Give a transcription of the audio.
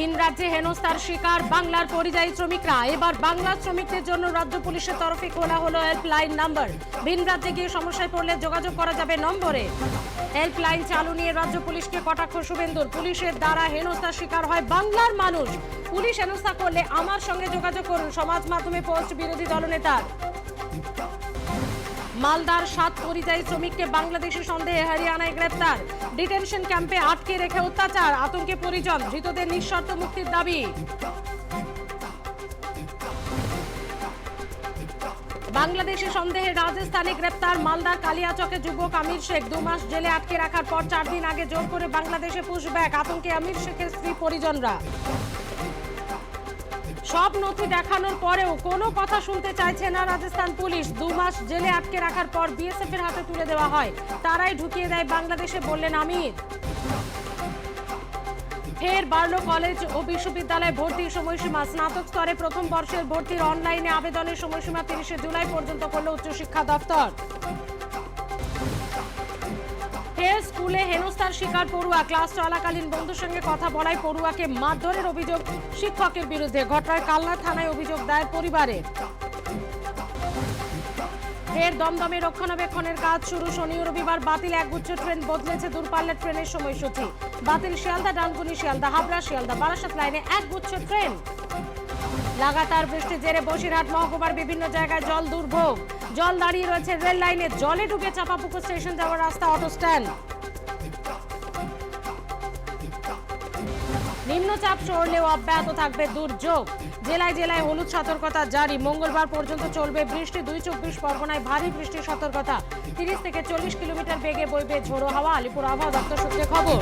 ভিন রাজ্যে হেনস্থার শিকার বাংলার পরিযায়ী শ্রমিকরা। এবার বাংলা শ্রমিকদের জন্য রাজ্য পুলিশের তরফে খোলা হলো হেল্পলাইন নাম্বার ভিন রাজ্যে গিয়ে সমস্যায় পড়লে যোগাযোগ করা যাবে নম্বরে। হেল্পলাইন চালু নিয়ে রাজ্য পুলিশকে কটাক্ষ শুভেন্দুর। পুলিশের দ্বারা হেনস্থার শিকার হয় বাংলার মানুষ। পুলিশ হেনস্থা করলে আমার সঙ্গে যোগাযোগ করুন। সমাজ মাধ্যমে পোস্ট বিরোধী দলনেতার। মালদার সাত পরিযায়ী শ্রমিককে বাংলাদেশি সন্দেহে হরিয়ানায় গ্রেপ্তার। ডিটেনশন ক্যাম্পে আটকে রেখে অত্যাচার, আতঙ্কে পরিজন, ধৃতদের নিঃশর্ত মুক্তির দাবি। বাংলাদেশি সন্দেহে রাজস্থানে গ্রেপ্তার মালদার কালিয়াচকে যুবক আমির শেখ। দু মাস জেলে আটকে রাখার পর চার দিন আগে জোর করে বাংলাদেশে পুশব্যাক, আতঙ্কে আমির শেখের স্ত্রী, পরিজনরা। সব নথি দেখানোর পরেও কোনো কথা শুনতে চাইছে না রাজস্থান পুলিশ। দু মাস জেলে আটকে রাখার পর বিএসএফ এর হাতে তুলে দেওয়া হয়। তারাই ঢুকিয়ে দেয় বাংলাদেশে, বললেন আমির। ফের বাড়ল কলেজ ও বিশ্ববিদ্যালয়ে ভর্তির সময়সীমা। স্নাতক স্তরে প্রথম বর্ষের ভর্তির অনলাইনে আবেদনের সময়সীমা তিরিশে জুলাই পর্যন্ত করল উচ্চশিক্ষা দপ্তর ফের স্কুলে হেনস্থার শিকার পড়ুয়া, ক্লাস চলাকালীন বন্ধুর সঙ্গে কথা বলায় পড়ুয়াকে মারধরের অভিযোগ শিক্ষকের বিরুদ্ধে। ঘটনায় কালনা থানায় অভিযোগ দায়ের পরিবারের ফের দমদমে রক্ষণাবেক্ষণের কাজ শুরু। শনি রবিবার বাতিল। একগুচ্ছ ট্রেন বদলেছে দূরপাল্লের ট্রেনের সময়সূচি। বাতিল শিয়ালদা, ডানকুনি শিয়ালদা, হাবড়া শিয়ালদা, বারাসাত লাইনে একগুচ্ছ ট্রেন। লাগাতার বৃষ্টির জেরে বসিরহাট মহকুমার বিভিন্ন জায়গায় জল দুর্ভোগ। জল দাঁড়িয়ে রয়েছে রেল লাইনে, জলে ডুবে চাপাপুকুর স্টেশন যাওয়ার রাস্তা অটো স্ট্যান্ড। নিম্নচাপ সরলেও অব্যাহত থাকবে দুর্যোগ। জেলায় জেলায় হলুদ সতর্কতা জারি। মঙ্গলবার পর্যন্ত চলবে বৃষ্টি দুই চব্বিশ পরগনায় ভারী বৃষ্টির সতর্কতা। তিরিশ থেকে চল্লিশ কিলোমিটার বেগে বইবে ঝোড়ো হাওয়া। আলিপুর আবহাওয়া দপ্তর সূত্রে খবর।